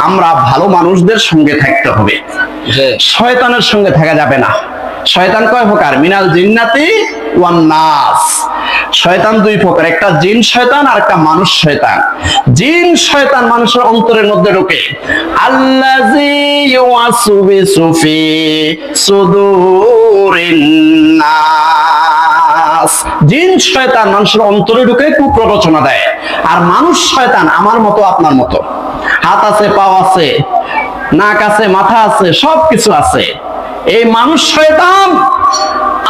আমরা ভালো মানুষদের সঙ্গে থাকতে হবে। শয়তানের সঙ্গে থাকা যাবে না। শয়তান কয় প্রকার? মিনাল জিন্নাতি ওয়ান নাস। শয়তান দুই প্রকার একটা জিন শয়তান আর একটা মানুষ শয়তান। জিন শয়তান মানুষের অন্তরের মধ্যে ঢোকে। আল্লাজি ইউয়াসুবিসু ফি সুদুরিন নাস। জিন শয়তান মানুষের অন্তরে ঢুকে কুপ্ররোচনা দেয়। আর মানুষ শয়তান আমার মতো আপনার মতো। হাত আছে, পাও আছে, নাক আছে, মাথা আছে সব কিছু আছে। এই মানুষ শয়তান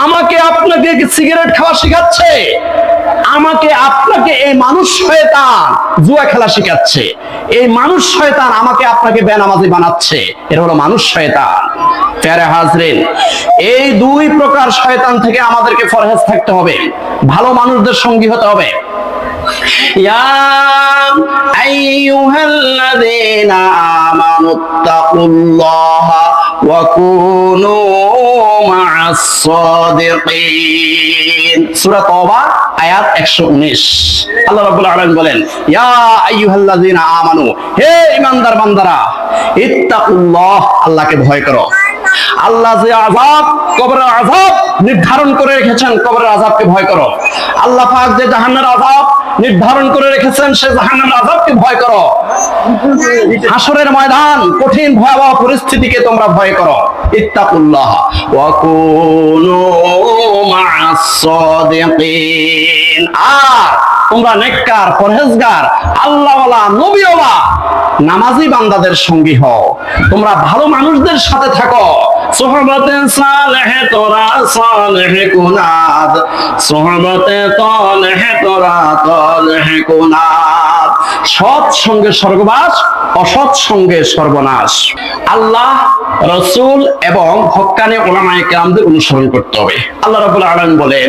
আমাকে আপনাকে সিগারেট খাওয়া শিখাচ্ছে? আমাকে আপনাকে এই মানুষ শয়তান জুয়া খেলা শিখাচ্ছে। এই মানুষ শয়তান আমাকে আপনাকে বেনামাজি বানাচ্ছে। এর হলো মানুষ শয়তান। প্যারে হাজরিন, এই দুই প্রকার শয়তান থেকে আমাদেরকে ফরহেজ থাকতে হবে। ভালো মানুষদের সঙ্গী হতে হবে। ইয়া الذين آمنوا اتقوا الله وكونوا مع الصادقين সূরা তওবা আয়াত 119 আল্লাহ রাব্বুল আলামিন বলেন ইয়া আইয়ুহাল্লাযীনা আমানু হে ঈমানদার বান্দারা ইত্তাকুল্লাহ আল্লাহকে ভয় করো আল্লাহ যে আযাব কবরের আযাব নির্ধারণ করে রেখেছেন কবরের আযাবকে ভয় করো আল্লাহ পাক যে জাহান্নামের আযাব নির্ধারণ করে রেখেছেন, সে জাহান্নামের আযাবকে ভয় করো। হাসরের ময়দান, কঠিন, ভয়াবহ পরিস্থিতিকে তোমরা ভয় করো। ইত্তাকুল্লাহ। ওয়া কুনু মা'আস সাদিকিন আর তোমরা নেককার, পরহেজগার, আল্লাহওয়ালা, নবীওয়ালা, নামাজি বান্দাদের সঙ্গী হও। তোমরা ভালো মানুষদের সাথে থাকো। সোহবতে সালেহে তোরা, সালেহে কুনাদ। সোহবতে তলেহে তোরা, তলেহে কুনাদ। সৎ সঙ্গে স্বর্গবাস অসৎ সঙ্গে সর্বনাশ আল্লাহ, রসুল এবং হক্কানে ওলামায়ে অনুসরণ করতে হবে। আল্লাহ রাব্বুল আলামিন বলেন,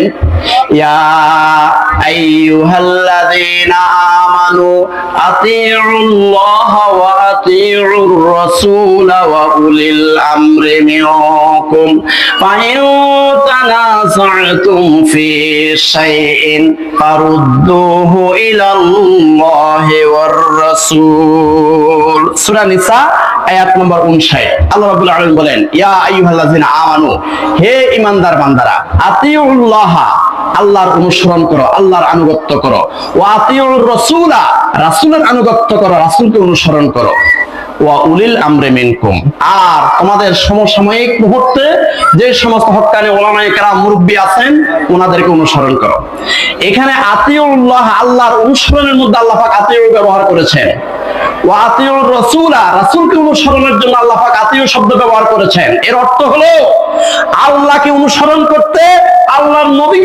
ইয়া আইয়ুহাল্লাযীনা আমানু আতিউল্লাহ ওয়া আতিউর রাসূল ওয়া উলিল আমরি মিনকুম, ফাইন তানাযাতুম ফি শাইইন ফারুদ্দুহু ইলাল্লাহি ওয়ার রাসূল সূরা নিসা, আয়াত নম্বর 59 আল্লাহ বলেন, ইয়া আইয়ুহাল্লাযীনা আমানু, হে ঈমানদার বান্দারা, আতিউল্লাহ আল্লাহর অনুসরণ করো, আল্লাহর আনুগত্য করো। ওয়া আতিউর রাসূলা, রাসূলের আনুগত্য করো, রাসূলকে অনুসরণ করো। ওয়া উলিল আমরে মিনকুম, আর তোমাদের সমসাময়িক মুহূর্তে যে সমস্ত কেরাম মুরব্বী আছেন ওনাদেরকে অনুসরণ করো। এখানে আতিউল্লাহ আল্লাহর অনুসরণের মধ্যে আল্লাহ পাক ব্যবহার করেছেন। ওয়া আতিউর রাসূলা, রাসূলকে অনুসরণের জন্য আল্লাহ পাক আতিউ শব্দ ব্যবহার করেছেন। এর অর্থ হলো, আল্লাহকে অনুসরণ করতে আল্লাহর করতে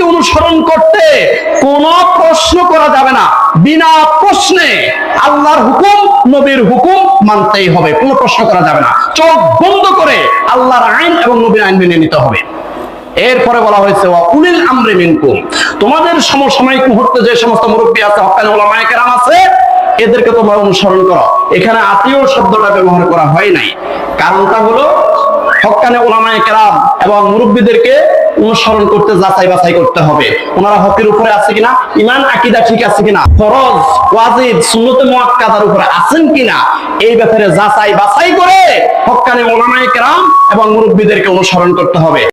প্রশ্ন করা যাবে না। বিনা প্রশ্নে আল্লাহর হুকুম, নবীর হুকুম মানতেই হবে। প্রশ্ন করা যাবে না। চোখ বন্ধ করে আল্লাহর আইন এবং নবীর আইন মেনে নিতে হবে। এরপরে বলা হয়েছে উলিল আমরে মিনকুম। তোমাদের সমসাময়িক মুহূর্তে যে সমস্ত মুরব্বী আছে, হকানি ওলামায়ে আছে, এদেরকে তোমরা অনুসরণ করো। এখানে আত্মীয় শব্দটা ব্যবহার করা হয় নাই। কারণটা হলো, হকানে ওলামায়ে কেরাম এবং মুরব্বীদেরকে অনুসরণ করতে, যাচাই বাছাই করতে হবে। ওনারা হকের উপরে আছে কিনা? ইমান, আকিদা ঠিক আছে কিনা? ফরজ, ওয়াজিব, সুন্নতে মুআক্কাদার উপরে আছেন কিনা? এই ব্যাপারে যাচাই বাছাই করে হক্কানে ওলামায়ে কেরাম এবং মুরব্বীদেরকে অনুসরণ করতে হবে।